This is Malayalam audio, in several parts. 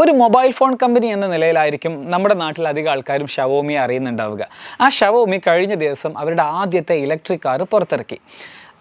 ഒരു മൊബൈൽ ഫോൺ കമ്പനി എന്ന നിലയിലായിരിക്കും നമ്മുടെ നാട്ടിൽ അധികം ആൾക്കാരും ഷവോമി അറിയുന്നുണ്ടാവുക. ആ ഷവോമി കഴിഞ്ഞ ദിവസം അവരുടെ ആദ്യത്തെ ഇലക്ട്രിക് കാർ പുറത്തിറക്കി.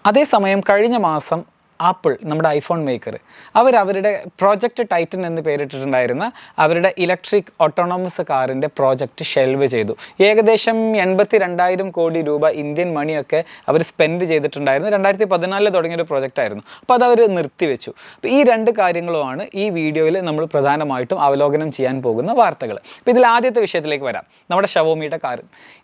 അതേസമയം കഴിഞ്ഞ മാസം ആപ്പിൾ നമ്മുടെ ഐഫോൺ മേക്കർ. അവർ അവരുടെ പ്രോജക്റ്റ് ടൈറ്റൻ എന്ന് പേരിട്ടിട്ടുണ്ടായിരുന്ന അവരുടെ ഇലക്ട്രിക് ഓട്ടോണോമസ് കാറിന്റെ പ്രോജക്റ്റ് ഷെൽവ് ചെയ്തു. ഏകദേശം എൺപത്തി രണ്ടായിരം കോടി രൂപ ഇന്ത്യൻ മണിയൊക്കെ അവർ സ്പെൻഡ് ചെയ്തിട്ടുണ്ടായിരുന്നു. രണ്ടായിരത്തി പതിനാലിൽ തുടങ്ങിയൊരു പ്രോജക്റ്റ് ആയിരുന്നു അപ്പോൾ അത് അവർ നിർത്തിവെച്ചു. അപ്പോൾ ഈ രണ്ട് കാര്യങ്ങളുമാണ് ഈ വീഡിയോയിൽ നമ്മൾ പ്രധാനമായിട്ടും അവലോകനം ചെയ്യാൻ പോകുന്ന വാർത്തകൾ. അപ്പോൾ ഇതിൽ ആദ്യത്തെ വിഷയത്തിലേക്ക് വരാം. നമ്മുടെ ഷവോമിയുടെ കാർ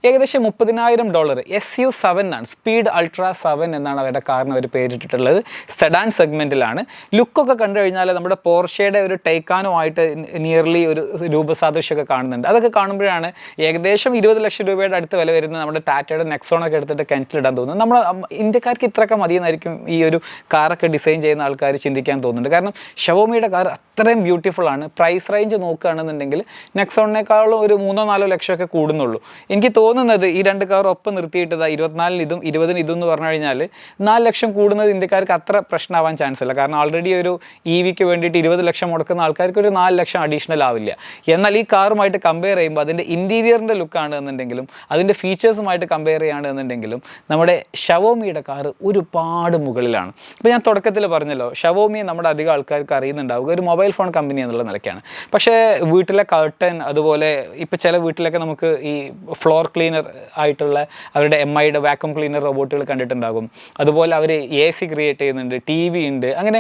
ഏകദേശം മുപ്പതിനായിരം ഡോളർ എസ് യു സെവൻ ആണ് സ്പീഡ് അൾട്രാ സെവൻ എന്നാണ് അവരുടെ കാറിന് അവർ പേരിട്ടിട്ടുള്ളത്. സെഡാൻ സെഗ്മെന്റിലാണ് ലുക്കൊക്കെ കണ്ടു കഴിഞ്ഞാൽ നമ്മുടെ പോർഷയുടെ ഒരു ടൈക്കാനുമായിട്ട് നിയർലി ഒരു രൂപസാദൃശ്യമൊക്കെ കാണുന്നുണ്ട്. അതൊക്കെ കാണുമ്പോഴാണ് ഏകദേശം ഇരുപത് ലക്ഷം രൂപയുടെ അടുത്ത് വില വരുന്ന നമ്മുടെ ടാറ്റയുടെ നെക്സോണൊക്കെ എടുത്തിട്ട് കിണറ്റിലിടാൻ തോന്നുന്നത്. നമ്മൾ ഇന്ത്യക്കാർക്ക് ഇത്രയൊക്കെ മതിയെന്നായിരിക്കും ഈ ഒരു കാറൊക്കെ ഡിസൈൻ ചെയ്യുന്ന ആൾക്കാർ ചിന്തിക്കാൻ തോന്നുന്നുണ്ട്. കാരണം ഷവോമിയുടെ കാർ അത്രയും ബ്യൂട്ടിഫുൾ ആണ്. പ്രൈസ് റേഞ്ച് നോക്കുകയാണെന്നുണ്ടെങ്കിൽ നെക്സോണിനേക്കാളും ഒരു മൂന്നോ നാലോ ലക്ഷമൊക്കെ കൂടുന്നുള്ളൂ. എനിക്ക് തോന്നുന്നത് ഈ രണ്ട് കാർ ഒപ്പം നിർത്തിയിട്ടതാണ് ഇരുപത്തിനാലിന് ഇതും ഇരുപതിന് ഇതും എന്ന് പറഞ്ഞു കഴിഞ്ഞാൽ നാല് ലക്ഷം കൂടുന്നത് ഇന്ത്യക്കാർക്ക് അത്ര പ്രശ്നമാവാൻ ചാൻസ് ഇല്ല. കാരണം ഓൾറെഡി ഒരു ഇ വിക്ക് വേണ്ടിയിട്ട് ഇരുപത് ലക്ഷം മുടക്കുന്ന ആൾക്കാർക്ക് ഒരു നാല് ലക്ഷം അഡീഷണൽ ആവില്ല. എന്നാൽ ഈ കാറുമായിട്ട് കമ്പയർ ചെയ്യുമ്പോൾ അതിന്റെ ഇന്റീരിയറിന്റെ ലുക്കാണ് എന്നുണ്ടെങ്കിലും അതിന്റെ ഫീച്ചേഴ്സുമായിട്ട് കമ്പയർ ചെയ്യുകയാണ് എന്നുണ്ടെങ്കിലും നമ്മുടെ ഷവോമിയുടെ കാറ് ഒരുപാട് മുകളിലാണ്. ഇപ്പോൾ ഞാൻ തുടക്കത്തിൽ പറഞ്ഞല്ലോ ഷവോമി നമ്മുടെ അധികം ആൾക്കാർക്ക് അറിയുന്നുണ്ടാവുക ഒരു മൊബൈൽ ഫോൺ കമ്പനി എന്നുള്ള നിലയ്ക്കാണ്. പക്ഷേ വീട്ടിലെ കർട്ടൻ അതുപോലെ ഇപ്പോൾ ചില വീട്ടിലൊക്കെ നമുക്ക് ഈ ഫ്ലോർ ക്ലീനർ ആയിട്ടുള്ള അവരുടെ എം ഐയുടെ വാക്യൂം ക്ലീനർ റോബോട്ടുകൾ കണ്ടിട്ടുണ്ടാകും. അതുപോലെ അവർ എ സി ക്രിയേറ്റ് ചെയ്യുന്നുണ്ട് ടി വി ഉണ്ട്. അങ്ങനെ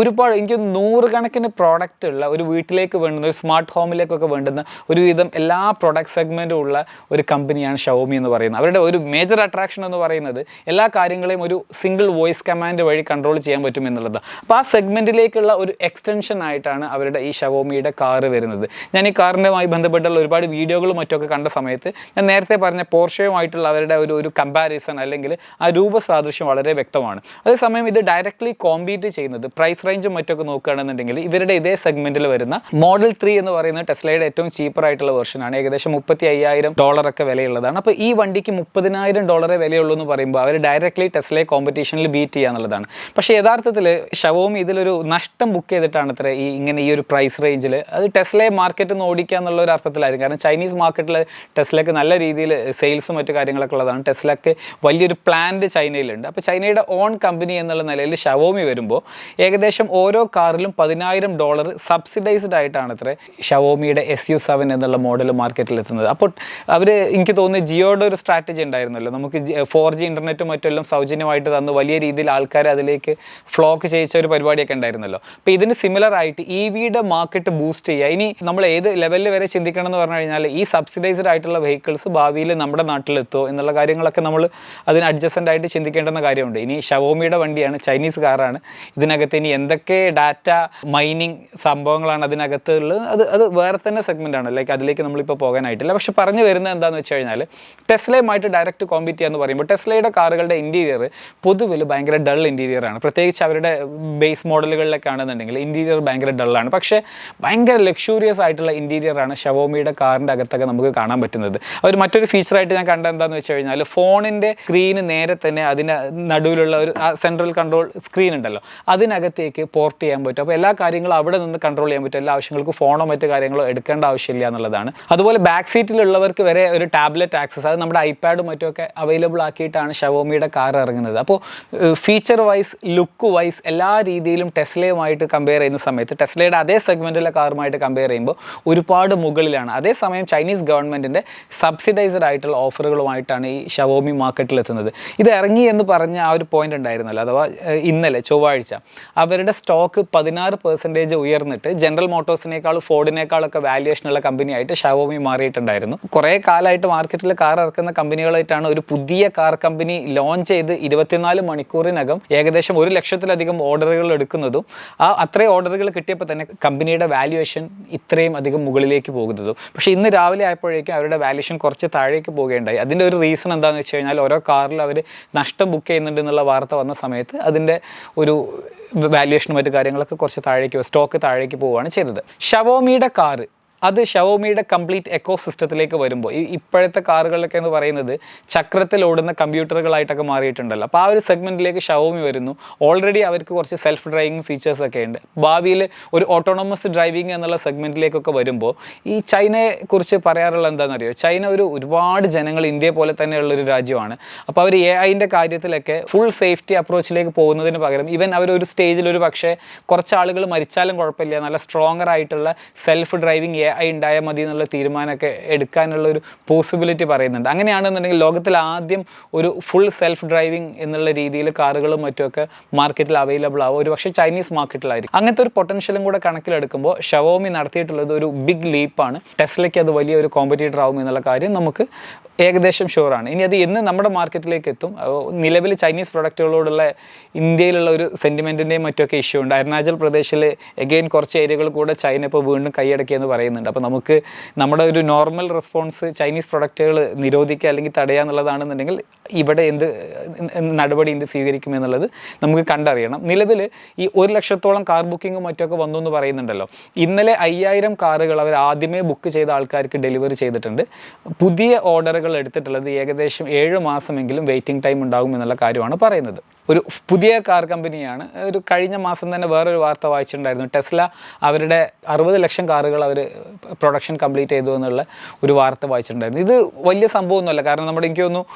ഒരുപാട് എനിക്ക് നൂറുകണക്കിന് പ്രോഡക്റ്റ് ഉള്ള ഒരു വീട്ടിലേക്ക് വേണ്ടുന്ന ഒരു സ്മാർട്ട് ഹോമിലേക്കൊക്കെ വേണ്ടുന്ന ഒരുവിധം എല്ലാ പ്രൊഡക്റ്റ് സെഗ്മെന്റും ഉള്ള ഒരു കമ്പനിയാണ് ഷവോമി എന്ന് പറയുന്നത്. അവരുടെ ഒരു മേജർ അട്രാക്ഷൻ എന്ന് പറയുന്നത് എല്ലാ കാര്യങ്ങളെയും ഒരു സിംഗിൾ വോയിസ് കമാൻഡ് വഴി കൺട്രോൾ ചെയ്യാൻ പറ്റും എന്നുള്ളത്. അപ്പോൾ ആ സെഗ്മെന്റിലേക്കുള്ള ഒരു എക്സ്റ്റൻഷൻ ആയിട്ടാണ് അവരുടെ ഈ ഷവോമിയുടെ കാറ് വരുന്നത്. ഞാൻ ഈ കാറിന്റെമായി ബന്ധപ്പെട്ടുള്ള ഒരുപാട് വീഡിയോകളും മറ്റൊക്കെ കണ്ട സമയത്ത് ഞാൻ നേരത്തെ പറഞ്ഞ പോർഷയുമായിട്ടുള്ള അവരുടെ ഒരു ഒരു കമ്പാരിസൺ അല്ലെങ്കിൽ ആ രൂപസാദൃശ്യം വളരെ വ്യക്തമാണ്. അതേസമയം ഇത് ഡയറക്റ്റ്ലി കോമ്പീറ്റ് ചെയ്യുന്നത് പ്രൈസ് റേഞ്ചും മറ്റൊക്കെ നോക്കുകയാണെന്നുണ്ടെങ്കിൽ ഇവരുടെ ഇതേ സെഗ്മെന്റിൽ വരുന്ന മോഡൽ ത്രീ എന്ന് പറയുന്ന ടെസ്ലയുടെ ഏറ്റവും ചീപ്പർ ആയിട്ടുള്ള വെർഷനാണ് ഏകദേശം മുപ്പത്തി അയ്യായിരം ഡോളറൊക്കെ വിലയുള്ളതാണ്. അപ്പോൾ ഈ വണ്ടിക്ക് മുപ്പതിനായിരം ഡോളറേ വിലയുള്ളൂ എന്ന് പറയുമ്പോൾ അവർ ഡയറക്ട്ലി ടെസ്ലയെ കോമ്പറ്റീഷനിൽ ബീറ്റ് ചെയ്യുക എന്നുള്ളതാണ്. പക്ഷേ യഥാർത്ഥത്തിൽ ഷവോമി ഇതിലൊരു നഷ്ടം ബുക്ക് ചെയ്തിട്ടാണ് അത്ര ഈ ഇങ്ങനെ ഈ ഒരു പ്രൈസ് റേഞ്ചിൽ അത് ടെസ്ലയെ മാർക്കറ്റിൽ നിന്ന് ഓടിക്കുക എന്നുള്ള ഒരു അർത്ഥത്തിലായിരിക്കും. കാരണം ചൈനീസ് മാർക്കറ്റിൽ ടെസ്ലയ്ക്ക് നല്ല രീതിയിൽ സെയിൽസും മറ്റു കാര്യങ്ങളൊക്കെ ഉള്ളതാണ്. ടെസ്ലയ്ക്ക് വലിയൊരു പ്ലാന്റ് ചൈനയിലുണ്ട്. അപ്പോൾ ചൈനയുടെ ഓൺ കമ്പനി എന്നുള്ള നിലയിൽ ഷവോമി വരുമ്പോൾ ഏകദേശം ഓരോ കാറിലും പതിനായിരം ഡോളർ സബ്സിഡൈസ്ഡ് ആയിട്ടാണ് അത്ര ഷവോമിയുടെ എസ് യു സെവൻ എന്നുള്ള മോഡൽ മാർക്കറ്റിൽ എത്തുന്നത്. അപ്പോൾ അവർ എനിക്ക് തോന്നുന്നു ജിയോയുടെ ഒരു സ്ട്രാറ്റജി ഉണ്ടായിരുന്നല്ലോ. നമുക്ക് ഫോർ ജി ഇന്റർനെറ്റും മറ്റെല്ലാം സൗജന്യമായിട്ട് തന്ന് വലിയ രീതിയിൽ ആൾക്കാർ അതിലേക്ക് ഫ്ലോക്ക് ചെയ്യിച്ച ഒരു പരിപാടിയൊക്കെ ഉണ്ടായിരുന്നല്ലോ. അപ്പോൾ ഇതിന് സിമിലർ ആയിട്ട് ഇ വിയുടെ മാർക്കറ്റ് ബൂസ്റ്റ് ചെയ്യുക. ഇനി നമ്മൾ ഏത് ലെവലിൽ വരെ ചിന്തിക്കണം എന്ന് പറഞ്ഞു കഴിഞ്ഞാൽ ഈ സബ്സിഡൈസ്ഡ് ആയിട്ടുള്ള വെഹിക്കിൾസ് ഭാവിയിൽ നമ്മുടെ നാട്ടിലെത്തുമോ എന്നുള്ള കാര്യങ്ങളൊക്കെ നമ്മൾ അതിന് അഡ്ജസ്റ്റന്റ് ആയിട്ട് ചിന്തിക്കേണ്ടുന്ന കാര്യമുണ്ട്. ഇനി ഷവോമിയുടെ വണ്ടിയാണ് ചൈനീസ് കാറാണ്. ഇതിനകത്ത് ഇനി എന്തൊക്കെ ഡാറ്റ മൈനിങ് സംഭവങ്ങളാണ് അതിനകത്ത് ഉള്ളത് അത് അത് വേറെ തന്നെ സെഗ്മെന്റ് ആണ്. ലൈക്ക് അതിലേക്ക് നമ്മളിപ്പോൾ പോകാനായിട്ടില്ല. പക്ഷെ പറഞ്ഞു വരുന്നത് എന്താണെന്ന് വെച്ച് കഴിഞ്ഞാൽ ടെസ്ലയുമായിട്ട് ഡയറക്റ്റ് കോമ്പീറ്റ് ചെയ്യാന്ന് പറയുമ്പോൾ ടെസ്ലയുടെ കാറുകളുടെ ഇന്റീരിയർ പൊതുവിൽ ഭയങ്കര ഡൾ ഇന്റീരിയർ ആണ്. പ്രത്യേകിച്ച് അവരുടെ ബേസ് മോഡലുകളിലൊക്കെ ആണെന്നുണ്ടെങ്കിൽ ഇന്റീരിയർ ഭയങ്കര ഡള്ളാണ് പക്ഷേ ഭയങ്കര ലക്ഷൂറിയസ് ആയിട്ടുള്ള ഇന്റീരിയർ ആണ് ഷവോമിയുടെ കാറിന്റെ അകത്തൊക്കെ നമുക്ക് കാണാൻ പറ്റുന്നത്. അവർ മറ്റൊരു ഫീച്ചറായിട്ട് ഞാൻ കണ്ട എന്താണെന്ന് വെച്ച് കഴിഞ്ഞാൽ ഫോണിന്റെ സ്ക്രീന് നേരെ തന്നെ അതിന് നടുവിലുള്ള ഒരു സെൻട്രൽ കൺട്രോൾ സ്ക്രീൻ ഉണ്ടല്ലോ. അതിനകത്തേക്ക് പോർട്ട് ചെയ്യാൻ പറ്റും. അപ്പോൾ എല്ലാ കാര്യങ്ങളും അവിടെ നിന്ന് കൺട്രോൾ ചെയ്യാൻ പറ്റും. എല്ലാ ആവശ്യങ്ങൾക്കും ഫോണോ മറ്റു കാര്യങ്ങളോ എടുക്കേണ്ട ആവശ്യമില്ല എന്നുള്ളതാണ്. അതുപോലെ ബാക്ക് സീറ്റിലുള്ളവർക്ക് വരെ ഒരു ടാബ്ലറ്റ് ആക്സസ് അത് നമ്മുടെ ഐപാഡും മറ്റുമൊക്കെ അവൈലബിൾ ആക്കിയിട്ടാണ് ഷവോമിയുടെ കാർ ഇറങ്ങുന്നത്. അപ്പോൾ ഫീച്ചർ വൈസ് ലുക്ക് വൈസ് എല്ലാ രീതിയിലും ടെസ്ലയുമായിട്ട് കമ്പയർ ചെയ്യുന്ന സമയത്ത് ടെസ്ലയുടെ അതേ സെഗ്മെന്റിലെ കാറുമായിട്ട് കമ്പയർ ചെയ്യുമ്പോൾ ഒരുപാട് മുകളിലാണ്. അതേസമയം ചൈനീസ് ഗവൺമെന്റിന്റെ സബ്സിഡൈസ്ഡ് ആയിട്ടുള്ള ഓഫറുകളുമായിട്ടാണ് ഈ ഷവോമി മാർക്കറ്റിൽ എത്തുന്നത്. ഇത് ഇറങ്ങി എന്ന് പറഞ്ഞ ആ ഒരു പോയിന്റ് ഉണ്ടായിരുന്നല്ലോ. അഥവാ ഇന്നലെ ചൊവ്വാഴ്ച അവരുടെ സ്റ്റോക്ക് പതിനാറ് പെർസെന്റേജ് ഉയർന്നിട്ട് ജനറൽ മോട്ടോഴ്സിനേക്കാൾ ഫോർഡിനേക്കാളൊക്കെ വാല്യുവേഷനുള്ള കമ്പനിയായിട്ട് ഷവോമി മാറിയിട്ടുണ്ടായിരുന്നു. കുറേ കാലമായിട്ട് മാർക്കറ്റിൽ കാർ ഇറക്കുന്ന കമ്പനികളായിട്ടാണ് ഒരു പുതിയ കാർ കമ്പനി ലോഞ്ച് ചെയ്ത് ഇരുപത്തിനാല് മണിക്കൂറിനകം ഏകദേശം ഒരു ലക്ഷത്തിലധികം ഓർഡറുകൾ എടുക്കുന്നതും ആ അത്രയും ഓർഡറുകൾ കിട്ടിയപ്പോൾ തന്നെ കമ്പനിയുടെ വാല്യുവേഷൻ ഇത്രയും അധികം മുകളിലേക്ക് പോകുന്നതും. പക്ഷേ ഇന്ന് രാവിലെ ആയപ്പോഴേക്കും അവരുടെ വാല്യുവേഷൻ കുറച്ച് താഴേക്ക് പോകേണ്ടായി. അതിന്റെ ഒരു റീസൺ എന്താണെന്ന് വെച്ച് കഴിഞ്ഞാൽ ഓരോ കാറിൽ അവർ നഷ്ടം ബുക്ക് ചെയ്യുന്നുണ്ട് എന്നുള്ള വാർത്ത വന്ന സമയത്ത് അതിന്റെ ഒരു വാല്യുവേഷനും മറ്റു കാര്യങ്ങളൊക്കെ കുറച്ച് താഴേക്ക് സ്റ്റോക്ക് താഴേക്ക് പോവുകയാണ് ചെയ്തത്. ഷവോമിയുടെ കാറ് അത് ഷവോമിയുടെ കംപ്ലീറ്റ് എക്കോ സിസ്റ്റത്തിലേക്ക് വരുമ്പോൾ ഈ ഇപ്പോഴത്തെ കാറുകളിലൊക്കെ എന്ന് പറയുന്നത് ചക്രത്തിൽ ഓടുന്ന കമ്പ്യൂട്ടറുകളായിട്ടൊക്കെ മാറിയിട്ടുണ്ടല്ലോ. അപ്പോൾ ആ ഒരു സെഗ്മെന്റിലേക്ക് ഷവോമി വരുന്നു. ഓൾറെഡി അവർക്ക് കുറച്ച് സെൽഫ് ഡ്രൈവിംഗ് ഫീച്ചേഴ്സ് ഒക്കെ ഉണ്ട്. ഭാവിയിൽ ഒരു ഓട്ടോണമസ് ഡ്രൈവിംഗ് എന്നുള്ള സെഗ്മെന്റിലേക്കൊക്കെ വരുമ്പോൾ ഈ ചൈനയെ കുറിച്ച് പറയാറുള്ള എന്താണെന്നറിയോ? ചൈന ഒരു ഒരുപാട് ജനങ്ങൾ ഇന്ത്യയെ പോലെ തന്നെയുള്ള ഒരു രാജ്യമാണ്. അപ്പോൾ അവർ എ ഐന്റെ കാര്യത്തിലൊക്കെ ഫുൾ സേഫ്റ്റി അപ്രോച്ചിലേക്ക് പോകുന്നതിന് പകരം അവർ ഒരു സ്റ്റേജിൽ ഒരു പക്ഷേ കുറച്ച് ആളുകൾ മരിച്ചാലും കുഴപ്പമില്ല നല്ല സ്ട്രോങ്ങർ ആയിട്ടുള്ള സെൽഫ് ഡ്രൈവിംഗ് എ ഉണ്ടായാൽ മതി എന്നുള്ള തീരുമാനമൊക്കെ എടുക്കാനുള്ള ഒരു പോസിബിലിറ്റി പറയുന്നുണ്ട്. അങ്ങനെയാണെന്നുണ്ടെങ്കിൽ ലോകത്തിൽ ആദ്യം ഒരു ഫുൾ സെൽഫ് ഡ്രൈവിംഗ് എന്നുള്ള രീതിയിൽ കാറുകളും മറ്റുമൊക്കെ മാർക്കറ്റിൽ അവൈലബിൾ ആവും. ഒരു പക്ഷേ ചൈനീസ് മാർക്കറ്റിലായിരിക്കും അങ്ങനത്തെ ഒരു പൊട്ടൻഷ്യലും കൂടെ കണക്കിലെടുക്കുമ്പോൾ ഷവോമി നടത്തിയിട്ടുള്ളത് ഒരു ബിഗ് ലീപ്പാണ് ടെസ്ലയ്ക്ക് അത് വലിയ ഒരു കോമ്പറ്റീറ്റർ ആവും എന്നുള്ള കാര്യം നമുക്ക് ഏകദേശം ഷുവറാണ് ഇനി അത് എന്ന് നമ്മുടെ മാർക്കറ്റിലേക്ക് എത്തും? നിലവിൽ ചൈനീസ് പ്രൊഡക്റ്റുകളോടുള്ള ഇന്ത്യയിലുള്ള ഒരു സെന്റിമെന്റിന്റെയും മറ്റൊക്കെ ഇഷ്യൂ ഉണ്ട്. അരുണാചൽ പ്രദേശിൽ എഗെയിൻ കുറച്ച് ഏരിയകൾ കൂടെ ചൈന ഇപ്പോൾ വീണ്ടും കൈയടക്കിയെന്ന് പറയുന്നുണ്ട്. അപ്പോൾ നമുക്ക് നമ്മുടെ ഒരു നോർമൽ റെസ്പോൺസ് ചൈനീസ് പ്രൊഡക്റ്റുകൾ നിരോധിക്കുക അല്ലെങ്കിൽ തടയുക എന്നുള്ളതാണെന്നുണ്ടെങ്കിൽ ഇവിടെ എന്ത് നടപടി എന്ത് സ്വീകരിക്കും എന്നുള്ളത് നമുക്ക് കണ്ടറിയണം. നിലവിൽ ഈ ഒരു ലക്ഷത്തോളം കാർ ബുക്കിങ്ങും മറ്റൊക്കെ വന്നു എന്ന് പറയുന്നുണ്ടല്ലോ. ഇന്നലെ അയ്യായിരം കാറുകൾ അവർ ആദ്യമേ ബുക്ക് ചെയ്ത ആൾക്കാർക്ക് ഡെലിവറി ചെയ്തിട്ടുണ്ട്. പുതിയ ഓർഡറുകൾ എടുത്തിട്ടുള്ളത് ഏകദേശം ഏഴ് മാസമെങ്കിലും വെയിറ്റിംഗ് ടൈം ഉണ്ടാകും എന്നുള്ള കാര്യമാണ് പറയുന്നത്. ഒരു പുതിയ കാർ കമ്പനിയാണ്. ഒരു കഴിഞ്ഞ മാസം തന്നെ വേറൊരു വാർത്ത വായിച്ചിട്ടുണ്ടായിരുന്നു. ടെസ്ല അവരുടെ അറുപത് ലക്ഷം കാറുകൾ അവർ പ്രൊഡക്ഷൻ കംപ്ലീറ്റ് ചെയ്തു എന്നുള്ള ഒരു വാർത്ത വായിച്ചിട്ടുണ്ടായിരുന്നു. ഇത് വലിയ സംഭവമൊന്നുമല്ല. കാരണം നമ്മുടെ എനിക്ക് തോന്നുന്നു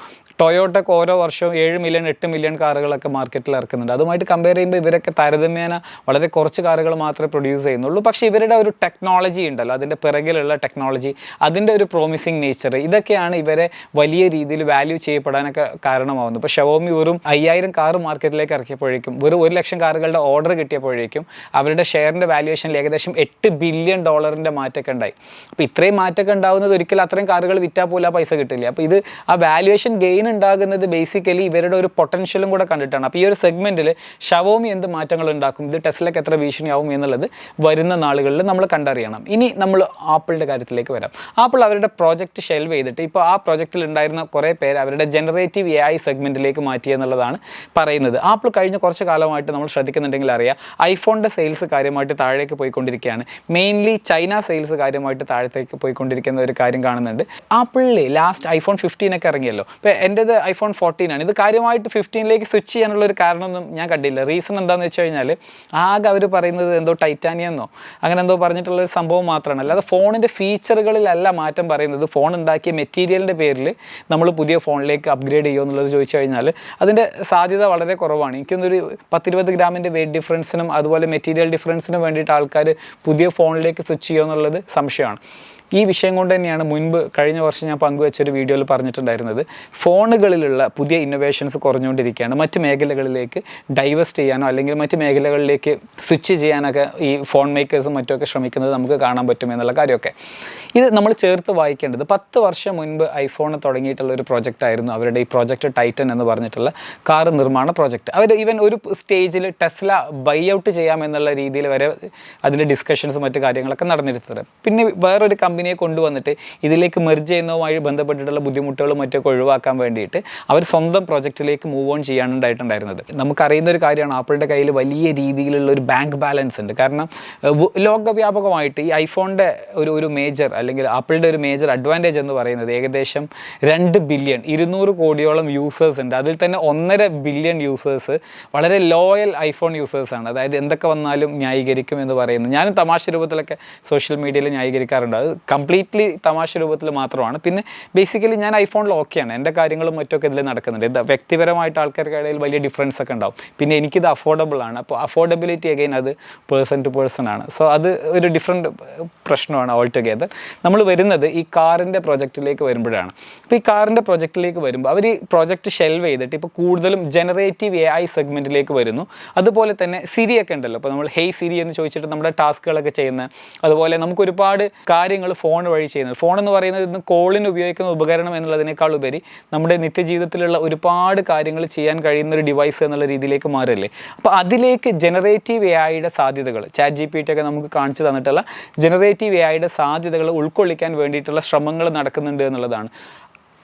ടൊയോട്ടൊക്കെ ഓരോ വർഷവും ഏഴ് മില്യൺ എട്ട് മില്യൺ കാറുകളൊക്കെ മാർക്കറ്റിൽ ഇറക്കുന്നുണ്ട്. അതുമായിട്ട് കമ്പയർ ചെയ്യുമ്പോൾ ഇവരൊക്കെ താരതമ്യേന വളരെ കുറച്ച് കാറുകൾ മാത്രമേ പ്രൊഡ്യൂസ് ചെയ്യുന്നുള്ളൂ. പക്ഷേ ഇവരുടെ ഒരു ടെക്നോളജി ഉണ്ടല്ലോ. അതിന്റെ പിറകിലുള്ള ടെക്നോളജി അതിന്റെ ഒരു പ്രോമിസിങ് നേച്ചർ ഇതൊക്കെയാണ് ഇവരെ വലിയ രീതിയിൽ വാല്യൂ ചെയ്യപ്പെടാനൊക്കെ കാരണമാവുന്നത്. ഇപ്പോൾ ഷവോമി വെറും അയ്യായിരം കാർ മാർക്കറ്റിലേക്ക് ഇറക്കിയപ്പോഴേക്കും വെറും ഒരു ലക്ഷം കാറുകളുടെ ഓർഡർ കിട്ടിയപ്പോഴേക്കും അവരുടെ ഷെയറിന്റെ വാല്യുവേഷനിൽ ഏകദേശം എട്ട് ബില്യൺ ഡോളറിന്റെ മാറ്റമൊക്കെ ഉണ്ടായി. അപ്പോൾ ഇത്രയും മാറ്റമൊക്കെ ഉണ്ടാകുന്നത് ഒരിക്കലും അത്രയും കാറുകൾ വിറ്റാൽ പോലും ആ പൈസ കിട്ടില്ല. അപ്പോൾ ഇത് ആ വാല്യുവേഷൻ ഗെയിൻ ഉണ്ടാകുന്നത് ബേസിക്കലി ഇവരുടെ ഒരു പൊട്ടൻഷ്യലും കൂടെ കണ്ടിട്ടാണ്. അപ്പോൾ ഈ ഒരു സെഗ്മെന്റിൽ ഷവോമി എന്ത് മാറ്റങ്ങൾ ഉണ്ടാക്കും? ഇത് ടെസ്ലയ്ക്ക് എത്ര ഭീഷണിയാവും എന്നുള്ളത് വരുന്ന നാളുകളിൽ നമ്മൾ കണ്ടറിയണം. ഇനി നമ്മൾ ആപ്പിളിന്റെ കാര്യത്തിലേക്ക് വരാം. ആപ്പിൾ അവരുടെ പ്രോജക്റ്റ് ഷെൽവ് ചെയ്തിട്ട് ഇപ്പോൾ ആ പ്രോജക്റ്റിൽ ഉണ്ടായിരുന്ന കുറേ പേര് അവരുടെ ജനറേറ്റീവ് എ ഐ സെഗ്മെന്റിലേക്ക് മാറ്റി എന്നുള്ളതാണ് പറയുന്നത്. ആപ്പിൾ കഴിഞ്ഞ കുറച്ച് കാലമായിട്ട് നമ്മൾ ശ്രദ്ധിക്കുന്നുണ്ടെങ്കിൽ അറിയാം ഐഫോണിന്റെ സെയിൽസ് കാര്യമായിട്ട് താഴേക്ക് പോയിക്കൊണ്ടിരിക്കുകയാണ്. മെയിൻലി ചൈന സെയിൽസ് കാര്യമായിട്ട് താഴത്തേക്ക് പോയിക്കൊണ്ടിരിക്കുന്ന ഒരു കാര്യം കാണുന്നുണ്ട്. ആപ്പിളിൽ ലാസ്റ്റ് ഐഫോൺ ഫിഫ്റ്റീനൊക്കെ ഇറങ്ങിയല്ലോ. ഇപ്പോൾ എന്റെത് ഐഫോൺ ഫോർട്ടീൻ ആണ്. ഇത് കാര്യമായിട്ട് ഫിഫ്റ്റീനിലേക്ക് സ്വിച്ച് ചെയ്യാനുള്ള ഒരു കാരണമൊന്നും ഞാൻ കണ്ടില്ല. റീസൺ എന്താണെന്ന് വെച്ച് കഴിഞ്ഞാൽ ആകെ അവർ പറയുന്നത് എന്തോ ടൈറ്റാനിയെന്നോ അങ്ങനെ എന്തോ പറഞ്ഞിട്ടുള്ള ഒരു സംഭവം മാത്രമാണ് അല്ലാതെ ഫോണിന്റെ ഫീച്ചറുകളിലല്ല മാറ്റം പറയുന്നത്. ഫോൺ ഉണ്ടാക്കിയ മെറ്റീരിയലിന്റെ പേരിൽ നമ്മൾ പുതിയ ഫോണിലേക്ക് അപ്ഗ്രേഡ് ചെയ്യുമോ എന്നുള്ളത് ചോദിച്ചു കഴിഞ്ഞാൽ അതിന്റെ സാധ്യത വളരെ കുറവാണ്. എനിക്കൊന്നൊരു പത്തിരുപത് ഗ്രാമിന്റെ വെയിറ്റ് ഡിഫറൻസിനും അതുപോലെ മെറ്റീരിയൽ ഡിഫറൻസിനും വേണ്ടിയിട്ട് ആൾക്കാർ പുതിയ ഫോണിലേക്ക് സ്വിച്ച് ചെയ്യുമെന്നുള്ളത് സംശയമാണ്. ഈ വിഷയം കൊണ്ട് തന്നെയാണ് മുൻപ് കഴിഞ്ഞ വർഷം ഞാൻ പങ്കുവെച്ചൊരു വീഡിയോയിൽ പറഞ്ഞിട്ടുണ്ടായിരുന്നത്. ഫോണുകളിലുള്ള പുതിയ ഇന്നോവേഷൻസ് കുറഞ്ഞുകൊണ്ടിരിക്കുകയാണ്. മറ്റ് മേഖലകളിലേക്ക് ഡൈവേസ്റ്റ് ചെയ്യാനോ അല്ലെങ്കിൽ മറ്റ് മേഖലകളിലേക്ക് സ്വിച്ച് ചെയ്യാനൊക്കെ ഈ ഫോൺ മേക്കേഴ്സും മറ്റുമൊക്കെ ശ്രമിക്കുന്നത് നമുക്ക് കാണാൻ പറ്റുമെന്നുള്ള കാര്യമൊക്കെ. ഇത് നമ്മൾ ചേർത്ത് വായിക്കേണ്ടത് പത്ത് വർഷം മുൻപ് ഐഫോൺ തുടങ്ങിയിട്ടുള്ള ഒരു പ്രോജക്റ്റ് ആയിരുന്നു അവരുടെ ഈ പ്രോജക്റ്റ് ടൈറ്റൻ എന്ന് പറഞ്ഞിട്ടുള്ള കാർ നിർമ്മാണ പ്രോജക്റ്റ് അവർ ഈവൻ ഒരു സ്റ്റേജിൽ ടെസ്ല ബൈ ഔട്ട് ചെയ്യാമെന്നുള്ള രീതിയിൽ വരെ അതിന്റെ ഡിസ്കഷൻസ് മറ്റു കാര്യങ്ങളൊക്കെ നടന്നിരുന്നത്. പിന്നെ വേറൊരു കമ്പനിയെ കൊണ്ടുവന്നിട്ട് ഇതിലേക്ക് മെർജ് ചെയ്യുന്നതുമായി ബന്ധപ്പെട്ടിട്ടുള്ള ബുദ്ധിമുട്ടുകളും മറ്റൊക്കെ ഒഴിവാക്കാൻ വേണ്ടിയിട്ട് അവർ സ്വന്തം പ്രോജക്റ്റിലേക്ക് മൂവ് ഓൺ ചെയ്യാനുണ്ടായിട്ടുണ്ടായിരുന്നത്. നമുക്കറിയുന്ന ഒരു കാര്യമാണ് ആപ്പിളിന്റെ കയ്യിൽ വലിയ രീതിയിലുള്ള ഒരു ബാങ്ക് ബാലൻസ് ഉണ്ട്. കാരണം ലോകവ്യാപകമായിട്ട് ഈ ഐഫോണിന്റെ ഒരു ഒരു മേജർ അല്ലെങ്കിൽ ആപ്പിളിന്റെ ഒരു മേജർ അഡ്വാന്റേജ് എന്ന് പറയുന്നത് ഏകദേശം രണ്ട് ബില്യൺ ഇരുന്നൂറ് കോടിയോളം യൂസേഴ്സ് ഉണ്ട്. അതിൽ തന്നെ ഒന്നര ബില്യൺ യൂസേഴ്സ് വളരെ ലോയൽ ഐഫോൺ യൂസേഴ്സാണ് അതായത് എന്തൊക്കെ വന്നാലും ന്യായീകരിക്കും എന്ന് പറയുന്നത് ഞാനും തമാശ രൂപത്തിലൊക്കെ സോഷ്യൽ മീഡിയയിൽ ന്യായീകരിക്കാറുണ്ട്. അത് കംപ്ലീറ്റ്ലി തമാശ രൂപത്തിൽ മാത്രമാണ്. പിന്നെ ബേസിക്കലി ഞാൻ ഐഫോണിൽ ഓക്കെയാണ് എന്റെ കാര്യങ്ങളും മറ്റൊക്കെ ഇതിൽ നടക്കുന്നുണ്ട്. ഇത് വ്യക്തിപരമായിട്ട് ആൾക്കാർക്ക് ഇടയിൽ വലിയ ഡിഫറൻസ് ഒക്കെ ഉണ്ടാവും. പിന്നെ എനിക്കിത് അഫോർഡബിൾ ആണ്. അപ്പോൾ അഫോർഡബിലിറ്റി അഗൈൻ അത് പേഴ്സൺ ടു പേഴ്സൺ ആണ്. സോ അത് ഒരു ഡിഫറെന്റ് പ്രശ്നമാണ് ഓൾ ടുഗെദർ നമ്മൾ വരുന്നത് ഈ കാറിന്റെ പ്രൊജക്റ്റിലേക്ക് വരുമ്പോഴാണ്. അപ്പോൾ ഈ കാറിന്റെ പ്രൊജക്റ്റിലേക്ക് വരുമ്പോൾ അവർ ഈ പ്രൊജക്റ്റ് ഷെൽവ് ചെയ്തിട്ട് ഇപ്പോൾ കൂടുതലും ജനറേറ്റീവ് എ ഐ സെഗ്മെന്റിലേക്ക് വരുന്നു. അതുപോലെ തന്നെ സിരി ഒക്കെ ഉണ്ടല്ലോ. അപ്പോൾ നമ്മൾ ഹെയ് സിരി എന്ന് ചോദിച്ചിട്ട് നമ്മുടെ ടാസ്കുകളൊക്കെ ചെയ്യുന്ന അതുപോലെ നമുക്ക് ഒരുപാട് കാര്യങ്ങൾ ഫോൺ വഴി ചെയ്യുന്നത്. ഫോൺ എന്ന് പറയുന്നത് ഇന്ന് കോളിന് ഉപയോഗിക്കുന്ന ഉപകരണം എന്നുള്ളതിനേക്കാൾ ഉപരി നമ്മുടെ നിത്യജീവിതത്തിലുള്ള ഒരുപാട് കാര്യങ്ങൾ ചെയ്യാൻ കഴിയുന്ന ഒരു ഡിവൈസ് എന്നുള്ള രീതിയിലേക്ക് മാറില്ലേ. അപ്പോൾ അതിലേക്ക് ജനറേറ്റീവ് എ ഐയുടെ സാധ്യതകൾ ചാറ്റ് ജി പി ടി ഒക്കെ നമുക്ക് കാണിച്ചു തന്നിട്ടുള്ള ജനറേറ്റീവ് എ ഐയുടെ സാധ്യതകൾ ഉൾക്കൊള്ളിക്കാൻ വേണ്ടിയിട്ടുള്ള ശ്രമങ്ങൾ നടക്കുന്നുണ്ട് എന്നുള്ളതാണ്.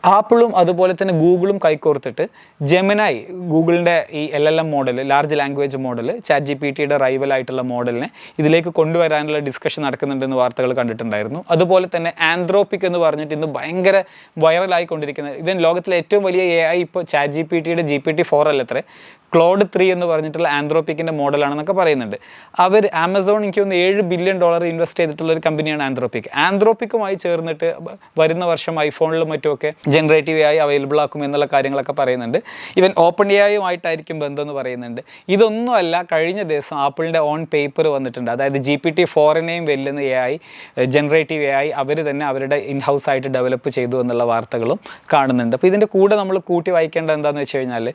ആപ്പിളും അതുപോലെ തന്നെ ഗൂഗിളും കൈകോർത്തിട്ട് ജെമിനായി ഗൂഗിളിന്റെ ഈ L L M model large language model chat G P ടിയുടെ റൈവലായിട്ടുള്ള മോഡലിനെ ഇതിലേക്ക് കൊണ്ടുവരാനുള്ള ഡിസ്കഷൻ നടക്കുന്നുണ്ടെന്ന് വാർത്തകൾ കണ്ടിട്ടുണ്ടായിരുന്നു. അതുപോലെ തന്നെ ആന്ത്രോപ്പിക് എന്ന് പറഞ്ഞിട്ട് ഇന്ന് ഭയങ്കര വൈറലായിക്കൊണ്ടിരിക്കുന്ന ഇവൻ ലോകത്തിലെ ഏറ്റവും വലിയ എ ഐ ഇപ്പോൾ ചാറ്റ് ജി പി ടിയുടെ ജി പി ടി ഫോർ അല്ലത്രേ ക്ലോഡ് ത്രീ എന്ന് പറഞ്ഞിട്ടുള്ള ആന്ത്രോപ്പിക്കിന്റെ മോഡലാണെന്നൊക്കെ പറയുന്നുണ്ട്. അവർ ആമസോൺ എനിക്ക് തോന്നുന്നു ഏഴ് ബില്യൺ ഡോളർ ഇൻവെസ്റ്റ് ചെയ്തിട്ടുള്ള ഒരു കമ്പനിയാണ് ആന്ത്രോപ്പിക് ആന്ത്രോപ്പിക്കുമായി ചേർന്നിട്ട് വരുന്ന വർഷം ഐഫോണിലും മറ്റുമൊക്കെ ജനറേറ്റീവ് ആയി അവൈലബിൾ ആക്കും എന്നുള്ള കാര്യങ്ങളൊക്കെ പറയുന്നുണ്ട്. ഇവൻ ഓപ്പൺ എ ആയിട്ടായിരിക്കും ബന്ധം എന്ന് പറയുന്നുണ്ട്. ഇതൊന്നുമല്ല കഴിഞ്ഞ ദിവസം ആപ്പിളിന്റെ ഓൺ പേപ്പർ വന്നിട്ടുണ്ട്. അതായത് ജി പി ടി ഫോറിനെയും വെല്ലുന്ന എ ആയി ജനറേറ്റീവ് എ ആയി അവർ തന്നെ അവരുടെ ഇൻ ഹൗസ് ആയിട്ട് ഡെവലപ്പ് ചെയ്തു എന്നുള്ള വാർത്തകളും കാണുന്നുണ്ട്. അപ്പോൾ ഇതിന്റെ കൂടെ നമ്മൾ കൂട്ടി വായിക്കേണ്ടത് എന്താണെന്ന് വെച്ച് കഴിഞ്ഞാൽ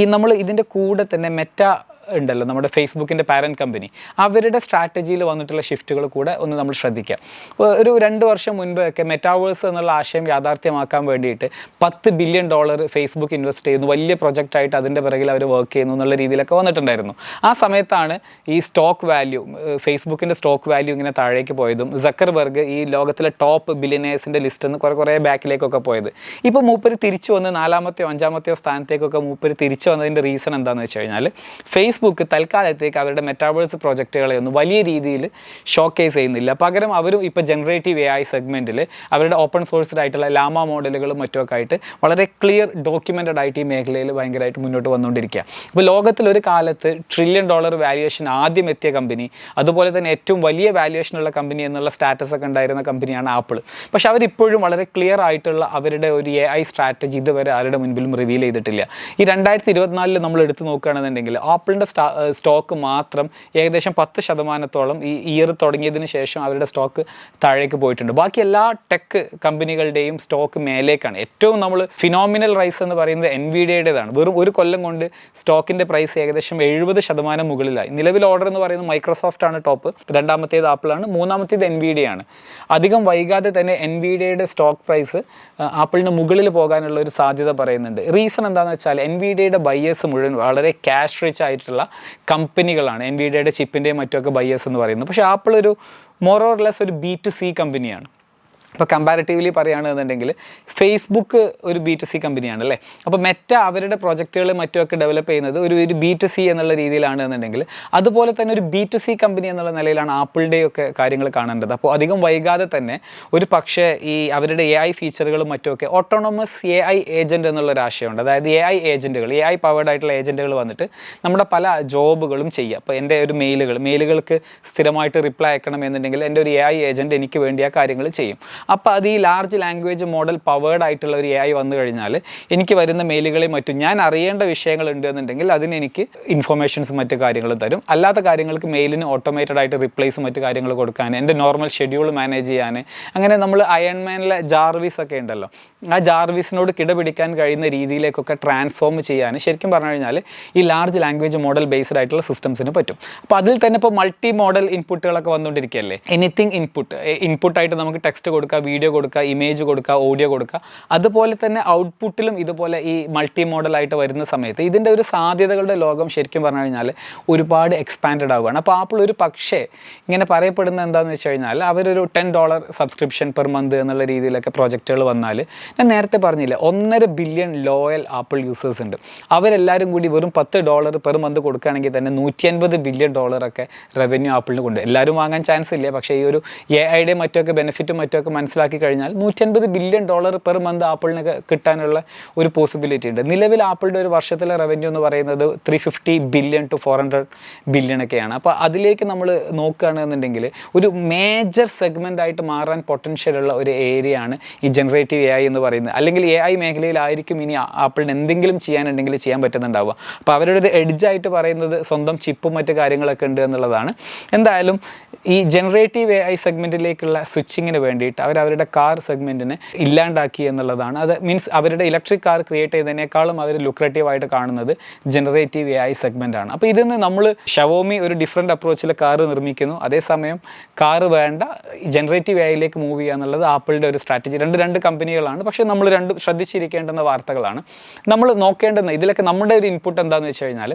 ഈ നമ്മൾ ഇതിന്റെ കൂടെ തന്നെ മെറ്റ ഉണ്ടല്ലോ നമ്മുടെ ഫേസ്ബുക്കിന്റെ പാരന്റ് കമ്പനി അവരുടെ സ്ട്രാറ്റജിയിൽ വന്നിട്ടുള്ള ഷിഫ്റ്റുകൾ കൂടെ ഒന്ന് നമ്മൾ ശ്രദ്ധിക്കാം ഒരു രണ്ട് വർഷം മുൻപൊക്കെ മെറ്റാവേഴ്സ് എന്നുള്ള ആശയം യാഥാർത്ഥ്യമാക്കാൻ വേണ്ടിയിട്ട് പത്ത് ബില്യൺ ഡോളർ ഫേസ്ബുക്ക് ഇൻവെസ്റ്റ് ചെയ്യുന്നു വലിയ പ്രൊജക്റ്റായിട്ട് അതിന്റെ പിറകിൽ അവർ വർക്ക് ചെയ്യുന്നു എന്നുള്ള രീതിയിലൊക്കെ വന്നിട്ടുണ്ടായിരുന്നു. ആ സമയത്താണ് ഈ സ്റ്റോക്ക് വാല്യൂ ഫേസ്ബുക്കിന്റെ സ്റ്റോക്ക് വാല്യൂ ഇങ്ങനെ താഴേക്ക് പോയതും സക്കർബർഗ് ഈ ലോകത്തിലെ ടോപ്പ് ബില്യനേഴ്സിന്റെ ലിസ്റ്റ് നിന്ന് കുറേ കുറേ ബാക്കിലേക്കൊക്കെ പോയത്. ഇപ്പോൾ മൂപ്പര് തിരിച്ചു വന്ന് നാലാമത്തെയോ അഞ്ചാമത്തെയോ സ്ഥാനത്തേക്കൊക്കെ മൂപ്പർ തിരിച്ചു വന്നതിന്റെ റീസൺ എന്താണെന്ന് വെച്ച് കഴിഞ്ഞാൽ ഫേസ്ബുക്ക് തൽക്കാലത്തേക്ക് അവരുടെ മെറ്റാവേഴ്സ് പ്രോജക്റ്റുകളെ ഒന്നും വലിയ രീതിയിൽ ഷോക്കേസ് ചെയ്യുന്നില്ല. പകരം അവരും ഇപ്പോൾ ജനറേറ്റീവ് എ ഐ സെഗ്മെന്റിൽ അവരുടെ ഓപ്പൺ സോഴ്സ്ഡ് ആയിട്ടുള്ള ലാമ മോഡലുകളും മറ്റുമൊക്കെ ആയിട്ട് വളരെ ക്ലിയർ ഡോക്യുമെന്റഡ് ആയിട്ട് ഈ മേഖലയിൽ ഭയങ്കരമായിട്ട് മുന്നോട്ട് വന്നുകൊണ്ടിരിക്കുക. അപ്പോൾ ലോകത്തിലൊരു കാലത്ത് ട്രില്യൺ ഡോളർ വാല്യുവേഷൻ ആദ്യം എത്തിയ കമ്പനി അതുപോലെ തന്നെ ഏറ്റവും വലിയ വാല്യുവേഷൻ ഉള്ള കമ്പനി എന്നുള്ള സ്റ്റാറ്റസ് ഒക്കെ ഉണ്ടായിരുന്ന കമ്പനിയാണ് ആപ്പിൾ. പക്ഷെ അവരിപ്പോഴും വളരെ ക്ലിയർ ആയിട്ടുള്ള അവരുടെ ഒരു എ ഐ സ്ട്രാറ്റജി ഇതുവരെ ആരുടെ മുൻപിലും റിവീൽ ചെയ്തിട്ടില്ല. ഈ രണ്ടായിരത്തി ഇരുപത്തിനാലിൽ നമ്മൾ എടുത്തു നോക്കുകയാണെന്നുണ്ടെങ്കിൽ ആപ്പിളിന്റെ സ്റ്റോക്ക് മാത്രം ഏകദേശം പത്ത് ശതമാനത്തോളം ഈ ഇയർ തുടങ്ങിയതിന് ശേഷം അവരുടെ സ്റ്റോക്ക് താഴേക്ക് പോയിട്ടുണ്ട്. ബാക്കി എല്ലാ ടെക് കമ്പനികളുടെയും സ്റ്റോക്ക് മേലേക്കാണ്. ഏറ്റവും നമ്മൾ ഫിനോമിനൽ റൈസ് എന്ന് പറയുന്നത് എൻ വി ഡിയുടേതാണ് വെറും ഒരു കൊല്ലം കൊണ്ട് സ്റ്റോക്കിന്റെ പ്രൈസ് ഏകദേശം എഴുപത് ശതമാനം മുകളിലായി. നിലവിൽ ഓർഡർ എന്ന് പറയുന്നത് മൈക്രോസോഫ്റ്റ് ആണ് ടോപ്പ് രണ്ടാമത്തേത് ആപ്പിളാണ് മൂന്നാമത്തേത് എൻ വി ഡി ആണ്. അധികം വൈകാതെ തന്നെ എൻ വി ഡിയുടെ സ്റ്റോക്ക് പ്രൈസ് ആപ്പിളിന് മുകളിൽ പോകാനുള്ള ഒരു സാധ്യത പറയുന്നുണ്ട്. റീസൺ എന്താണെന്ന് വെച്ചാൽ എൻ വി ഡിയുടെ ബയ്യേഴ്സ് മുഴുവൻ വളരെ ക്യാഷ് റിച്ച് ആയിട്ടുള്ള കമ്പനികളാണ് എൻ വി ഡിയുടെ ചിപ്പിന്റെയും മറ്റുമൊക്കെ ബയ്യേഴ്സ് എന്ന് പറയുന്നത്. പക്ഷേ ആപ്പിൾ ഒരു മോറോർലെസ് ഒരു ബി ടു സി കമ്പനിയാണ് ഇപ്പോൾ കമ്പാരിറ്റീവ്ലി പറയുകയാണെന്നുണ്ടെങ്കിൽ ഫേസ്ബുക്ക് ഒരു ബി ടു സി കമ്പനിയാണ് അല്ലേ? അപ്പോൾ മെറ്റ അവരുടെ പ്രൊജക്റ്റുകൾ മറ്റുമൊക്കെ ഡെവലപ്പ് ചെയ്യുന്നത് ഒരു ഒരു ബി ടു സി എന്നുള്ള രീതിയിലാണ് എന്നുണ്ടെങ്കിൽ അതുപോലെ തന്നെ ഒരു ബി ടു സി കമ്പനി എന്നുള്ള നിലയിലാണ് ആപ്പിളിന്റെയും ഒക്കെ കാര്യങ്ങൾ കാണേണ്ടത്. അപ്പോൾ അധികം വൈകാതെ തന്നെ ഒരു പക്ഷേ ഈ അവരുടെ എ ഐ ഫീച്ചറുകളും മറ്റുമൊക്കെ ഓട്ടോണമസ് എ ഐ ഏജന്റ് എന്നുള്ള ഒരു ആശയമുണ്ട്. അതായത് എ ഐ ഏജന്റുകൾ എ ഐ പവേർഡ് ആയിട്ടുള്ള ഏജന്റുകൾ വന്നിട്ട് നമ്മുടെ പല ജോബുകളും ചെയ്യുക. അപ്പോൾ എന്റെ ഒരു മെയിലുകൾ മെയിലുകൾക്ക് സ്ഥിരമായിട്ട് റിപ്ലൈ അയക്കണം എന്നുണ്ടെങ്കിൽ എന്റെ ഒരു എ ഐ ഏജന്റ് എനിക്ക് വേണ്ടി ആ കാര്യങ്ങൾ ചെയ്യും. അപ്പോൾ അത് ഈ ലാർജ് ലാംഗ്വേജ് മോഡൽ പവേർഡ് ആയിട്ടുള്ള ഒരു എ ഐ വന്നു കഴിഞ്ഞാൽ എനിക്ക് വരുന്ന മെയിലുകളെ മറ്റും ഞാൻ അറിയേണ്ട വിഷയങ്ങളുണ്ട് എന്നുണ്ടെങ്കിൽ അതിന് എനിക്ക് ഇൻഫർമേഷൻസും മറ്റു കാര്യങ്ങളും തരും. അല്ലാത്ത കാര്യങ്ങൾക്ക് മെയിലിന് ഓട്ടോമേറ്റഡ് ആയിട്ട് റിപ്ലൈസ് മറ്റു കാര്യങ്ങൾ കൊടുക്കാൻ എന്റെ നോർമൽ ഷെഡ്യൂൾ മാനേജ് ചെയ്യാൻ അങ്ങനെ നമ്മൾ അയൺമാനിലെ ജാർവിസ് ഒക്കെ ഉണ്ടല്ലോ. ആ ജാർവിസിനോട് കിടപിടിക്കാൻ കഴിയുന്ന രീതിയിലേക്കൊക്കെ ട്രാൻസ്ഫോം ചെയ്യാൻ ശരിക്കും പറഞ്ഞു കഴിഞ്ഞാൽ ഈ ലാർജ് ലാംഗ്വേജ് മോഡൽ ബേസ്ഡ് ആയിട്ടുള്ള സിസ്റ്റംസിന് പറ്റും. അപ്പോൾ അതിൽ തന്നെ ഇപ്പോൾ മൾട്ടി മോഡൽ ഇൻപുട്ടുകളൊക്കെ വന്നുകൊണ്ടിരിക്കുകയല്ലേ എനിത്തിങ് ഇൻപുട്ട് ഇൻപുട്ടായിട്ട് നമുക്ക് ടെക്സ്റ്റ് കൊടുക്കുക വീഡിയോ കൊടുക്കുക ഇമേജ് കൊടുക്കുക ഓഡിയോ കൊടുക്കുക. അതുപോലെ തന്നെ ഔട്ട്പുട്ടിലും ഇതുപോലെ ഈ മൾട്ടി മോഡലായിട്ട് വരുന്ന സമയത്ത് ഇതിന്റെ ഒരു സാധ്യതകളുടെ ലോകം ശരിക്കും പറഞ്ഞു കഴിഞ്ഞാൽ ഒരുപാട് എക്സ്പാൻഡഡ് ആവുകയാണ്. അപ്പോൾ ആപ്പിൾ ഒരു പക്ഷേ ഇങ്ങനെ പറയപ്പെടുന്ന എന്താണെന്ന് വെച്ച് കഴിഞ്ഞാൽ അവരൊരു ten dollar subscription per month എന്നുള്ള രീതിയിലൊക്കെ പ്രോജക്റ്റുകൾ വന്നാൽ ഞാൻ നേരത്തെ പറഞ്ഞില്ല ഒന്നര ബില്യൺ ലോയൽ ആപ്പിൾ യൂസേഴ്സ് ഉണ്ട്. അവരെല്ലാവരും കൂടി വെറും പത്ത് ഡോളർ പെർ മന്ത് കൊടുക്കുകയാണെങ്കിൽ തന്നെ നൂറ്റി അൻപത് ബില്യൺ ഡോളറൊക്കെ റവന്യൂ ആപ്പിളിന് കൊണ്ട് എല്ലാവരും വാങ്ങാൻ ചാൻസ് ഇല്ല? പക്ഷേ ഈ ഒരു എ ഐയുടെ മറ്റൊക്കെ ബെനിഫിറ്റും മറ്റൊക്കെ മനസ്സിലാക്കി കഴിഞ്ഞാൽ നൂറ്റൻപത് ബില്യൺ ഡോളർ പെർ മന്ത് ആപ്പിളിന് കിട്ടാനുള്ള ഒരു പോസിബിലിറ്റി ഉണ്ട്. നിലവിൽ ആപ്പിളിന്റെ ഒരു വർഷത്തിലെ റവന്യൂ എന്ന് പറയുന്നത് three fifty billion to four hundred billion ഒക്കെയാണ്. അപ്പോൾ അതിലേക്ക് നമ്മൾ നോക്കുകയാണെന്നുണ്ടെങ്കിൽ ഒരു മേജർ സെഗ്മെന്റ് ആയിട്ട് മാറാൻ പൊട്ടൻഷ്യൽ ഉള്ള ഒരു ഏരിയ ആണ് ഈ ജനറേറ്റീവ് എ ഐ എന്ന് പറയുന്നത്. അല്ലെങ്കിൽ എ ഐ മേഖലയിലായിരിക്കും ഇനി ആപ്പിളിന് എന്തെങ്കിലും ചെയ്യാനുണ്ടെങ്കിൽ ചെയ്യാൻ പറ്റുന്നുണ്ടാവുക. അപ്പോൾ അവരുടെ ഒരു എഡ്ജായിട്ട് പറയുന്നത് സ്വന്തം ചിപ്പും മറ്റു കാര്യങ്ങളൊക്കെ ഉണ്ട് എന്നുള്ളതാണ്. എന്തായാലും ഈ ജനറേറ്റീവ് എ ഐ സെഗ്മെന്റിലേക്കുള്ള സ്വിച്ചിങ്ങിന് വേണ്ടിയിട്ട് അവർ അവരുടെ കാർ സെഗ്മെന്റിനെ ഇല്ലാണ്ടാക്കി എന്നുള്ളതാണ്. അത് മീൻസ് അവരുടെ ഇലക്ട്രിക് കാർ ക്രിയേറ്റ് ചെയ്തതിനേക്കാളും അവർ ലുക്രേറ്റീവ് ആയിട്ട് കാണുന്നത് ജനറേറ്റീവ് എ ഐ സെഗ്മെന്റ് ആണ്. അപ്പോൾ ഇതിൽ നിന്ന് നമ്മൾ ഷവോമി ഒരു ഡിഫറെന്റ് അപ്രോച്ചിൽ കാർ നിർമ്മിക്കുന്നു. അതേസമയം കാർ വേണ്ട ജനറേറ്റീവ് എ ഐയിലേക്ക് മൂവ് ചെയ്യുക എന്നുള്ളത് ആപ്പിളിന്റെ ഒരു സ്ട്രാറ്റജി രണ്ട് രണ്ട് കമ്പനികളാണ് പക്ഷേ നമ്മൾ രണ്ട് ശ്രദ്ധിച്ചിരിക്കേണ്ടുന്ന വാർത്തകളാണ്. നമ്മൾ നോക്കേണ്ടുന്ന ഇതിലൊക്കെ നമ്മുടെ ഒരു ഇൻപുട്ട് എന്താണെന്ന് വെച്ച് കഴിഞ്ഞാൽ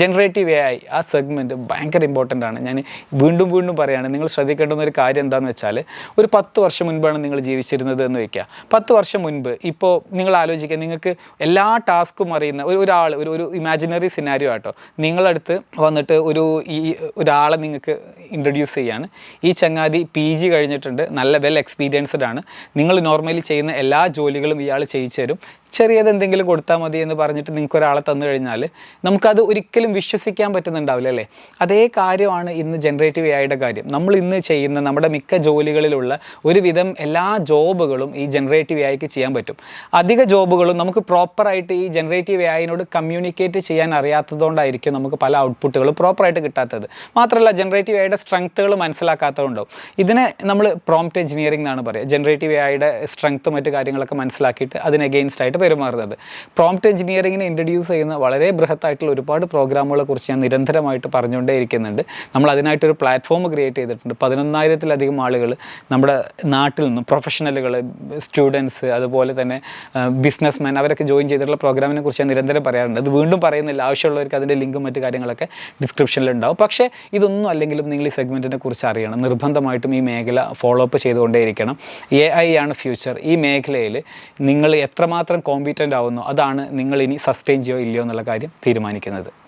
ജനറേറ്റീവ് എ ഐ ആ സെഗ്മെന്റ് ഭയങ്കര ഇമ്പോർട്ടന്റ് ആണ്. ഞാൻ വീണ്ടും വീണ്ടും പറയുകയാണ് നിങ്ങൾ ശ്രദ്ധിക്കേണ്ടുന്ന ഒരു കാര്യം എന്താണെന്ന് വെച്ചാൽ ഒരു പത്ത് വർഷം മുൻപാണ് നിങ്ങൾ ജീവിച്ചിരുന്നത് എന്ന് വെക്കുക. പത്ത് വർഷം മുൻപ് ഇപ്പോൾ നിങ്ങൾ ആലോചിക്കുക നിങ്ങൾക്ക് എല്ലാ ടാസ്കും അറിയുന്ന ഒരു ഒരാൾ ഒരു ഒരു ഇമാജിനറി സിനാരിയോ ആട്ടോ. നിങ്ങളടുത്ത് വന്നിട്ട് ഒരു ഈ ഒരാളെ നിങ്ങൾക്ക് ഇൻട്രൊഡ്യൂസ് ചെയ്യാണ്. ഈ ചങ്ങാതി പി ജി കഴിഞ്ഞിട്ടുണ്ട് നല്ല വെൽ എക്സ്പീരിയൻസ്ഡ് ആണ്. നിങ്ങൾ നോർമലി ചെയ്യുന്ന എല്ലാ ജോലികളും ഇയാൾ ചെയ്യിച്ചു തരും. ചെറിയത് എന്തെങ്കിലും കൊടുത്താൽ മതി എന്ന് പറഞ്ഞിട്ട് നിങ്ങൾക്ക് ഒരാളെ തന്നു കഴിഞ്ഞാൽ നമുക്കത് ഒരിക്കലും വിശ്വസിക്കാൻ പറ്റുന്നുണ്ടാവില്ല അല്ലേ? അതേ കാര്യമാണ് ഇന്ന് ജനറേറ്റീവ് എ കാര്യം. നമ്മൾ ഇന്ന് ചെയ്യുന്ന നമ്മുടെ മിക്ക ജോലികളിലുള്ള ഒരുവിധം എല്ലാ ജോബുകളും ഈ ജനറേറ്റീവ് എഐക്ക് ചെയ്യാൻ പറ്റും. അധിക ജോബുകളും നമുക്ക് പ്രോപ്പറായിട്ട് ഈ ജനറേറ്റീവ് എഐനോട് കമ്മ്യൂണിക്കേറ്റ് ചെയ്യാൻ അറിയാത്തതുകൊണ്ടായിരിക്കും നമുക്ക് പല ഔട്ട്പുട്ടുകളും പ്രോപ്പറായിട്ട് കിട്ടാത്തത്. മാത്രമല്ല ജനറേറ്റീവ് എഐയുടെ സ്ട്രെങ്ത്തുകൾ മനസ്സിലാക്കാത്തതുകൊണ്ടാവും. ഇതിനെ നമ്മൾ പ്രോംപ്റ്റ് എഞ്ചിനീയറിംഗ് എന്നാണ് പറയുക. ജനറേറ്റീവ് എഐയുടെ സ്ട്രെങ്ത്ത് മറ്റു കാര്യങ്ങളൊക്കെ മനസ്സിലാക്കിയിട്ട് അതിന് അഗെയിൻസ്റ്റ് ആയിട്ട് പെരുമാറുന്നത്. പ്രോംപ്റ്റ് എഞ്ചിനീയറിങ്ങിനെ ഇൻട്രൊഡ്യൂസ് ചെയ്യുന്ന വളരെ ബൃഹത്തായിട്ടുള്ള ഒരുപാട് പ്രോഗ്രാമുകളെ കുറിച്ച് ഞാൻ നിരന്തരമായിട്ട് പറഞ്ഞുകൊണ്ടേ ഇരിക്കുന്നുണ്ട്. നമ്മൾ അതിനായിട്ടൊരു പ്ലാറ്റ്ഫോം ക്രിയേറ്റ് ചെയ്തിട്ടുണ്ട്. പതിനൊന്നായിരത്തിലധികം ആളുകൾ നമ്മുടെ നാട്ടിൽ നിന്നും പ്രൊഫഷണലുകൾ സ്റ്റുഡൻസ് അതുപോലെ തന്നെ ബിസിനസ്മാൻ അവരൊക്കെ ജോയിൻ ചെയ്തിട്ടുള്ള പ്രോഗ്രാമിനെ കുറിച്ച് ഞാൻ നിരന്തരം പറയാറുണ്ട്. അത് വീണ്ടും പറയുന്നില്ല. ആവശ്യമുള്ളവർക്ക് അതിന്റെ ലിങ്കും മറ്റു കാര്യങ്ങളൊക്കെ ഡിസ്ക്രിപ്ഷനിൽ ഉണ്ടാവും. പക്ഷേ ഇതൊന്നും അല്ലെങ്കിലും നിങ്ങൾ ഈ സെഗ്മെന്റിനെ കുറിച്ച് അറിയണം. നിർബന്ധമായിട്ടും ഈ മേഖല ഫോളോ അപ്പ് ചെയ്തുകൊണ്ടേയിരിക്കണം. എ ഐ ആണ് ഫ്യൂച്ചർ ഈ മേഖലയിൽ നിങ്ങൾ എത്രമാത്രം കോമ്പീറ്റന്റ് ആവുന്നു അതാണ് നിങ്ങൾ ഇനി സസ്റ്റെയിൻ ചെയ്യോ ഇല്ലയോ എന്നുള്ള കാര്യം തീരുമാനിക്കുന്നത്.